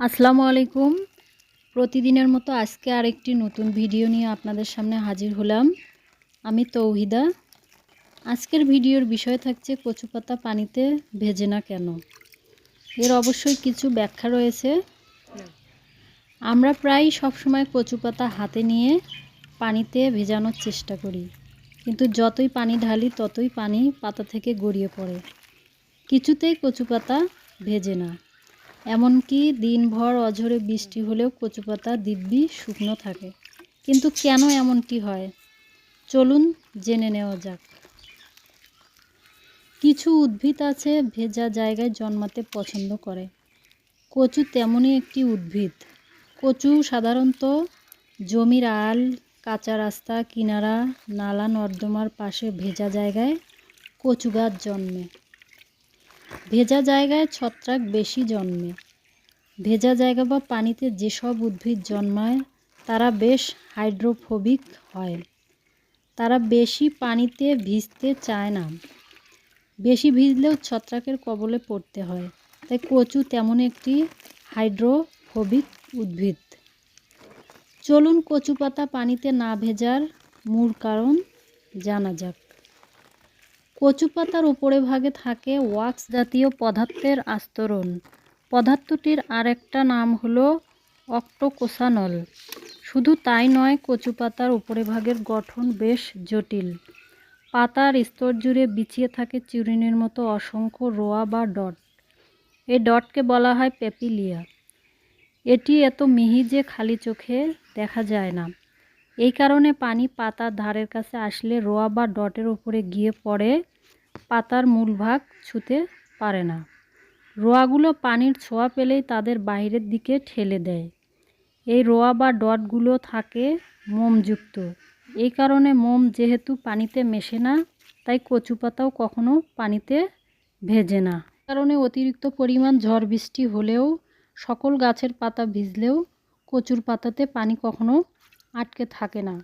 আসসালামু আলাইকুম। প্রতিদিনের মতো আজকে আরেকটি নতুন ভিডিও নিয়ে আপনাদের সামনে হাজির হলাম। আমি তৌহিদা। আজকের ভিডিওর বিষয় থাকছে কচু পাতা পানিতে ভেজে না কেন? এর অবশ্যই কিছু ব্যাখ্যা রয়েছে। আমরা প্রায় সবসময় কচু পাতা হাতে নিয়ে পানিতে ভেজানোর চেষ্টা করি। কিন্তু যতই পানি ঢালি, ততই পানি পাতা থেকে গড়িয়ে পড়ে। কিছুতেই কচু পাতা ভেজে না। এমনকি দিনভর অঝরে বৃষ্টি হলেও কচুপাতা, দিব্যি, শুকনো থাকে। কিন্তু কেন এমনটি হয়? চলুন জেনে নেওয়া যাক। কিছু উদ্ভিদ আছে ভেজা জায়গায় জন্মাতে পছন্দ করে। কচু তেমনই একটি উদ্ভিদ। কচু সাধারণত জমির আল কাঁচা রাস্তা, কিনারা, নালা, নর্দমার পাশে ভেজা জায়গায় কচু গাছ জন্মে। ভেজা জায়গায় ছত্রাক বেশি জন্মে। ভেজা জায়গা বা পানিতে যেসব উদ্ভিদ জন্মায়, তারা বেশ হাইড্রোফোবিক হয়। তারা বেশি পানিতে ভিজতে চায় না। বেশি ভিজলেও ছত্রাকের কবলে পড়তে হয়, তাই কচু তেমন একটি হাইড্রোফোবিক উদ্ভিদ। চলুন কচু পাতা পানিতে না ভেজার মূল কারণ জানা যাক। কচু পাতার উপরে ভাগে থাকে ওয়াক্স জাতীয় পদার্থের আস্তরণ। পদার্থটির আরেকটা নাম হলো অক্টোকোসানল। শুধু তাই নয় কচু পাতার উপরে ভাগের গঠন বেশ জটিল। পাতার স্তর জুড়ে বিছিয়ে থাকে চিরুনির মতো অসংখ্য রোয়া বা ডট। এই ডটকে বলা হয় পেপিলিয়া। এটি এত মিহি যে খালি চোখে দেখা যায় না। এই কারণে পানি পাতার ধারের কাছে আসলে রোয়া বা ডটের উপরে গিয়ে পড়ে, পাতার মূল ভাগ ছুতে পারে না। রোয়াগুলো পানির ছোঁয়া পেলেই তাদের বাইরের দিকে ঠেলে দেয়। এই রোয়া বা ডটগুলো থাকে মোমযুক্ত। এই কারণে মোম যেহেতু পানিতে মেশে না, তাই কচু পাতাও কখনো পানিতে ভেজে না। কারণে অতিরিক্ত পরিমাণ ঝড় বৃষ্টি হলেও সকল গাছের পাতা ভিজলেও কচুর পাতাতে পানি কখনো আটকে থাকে না।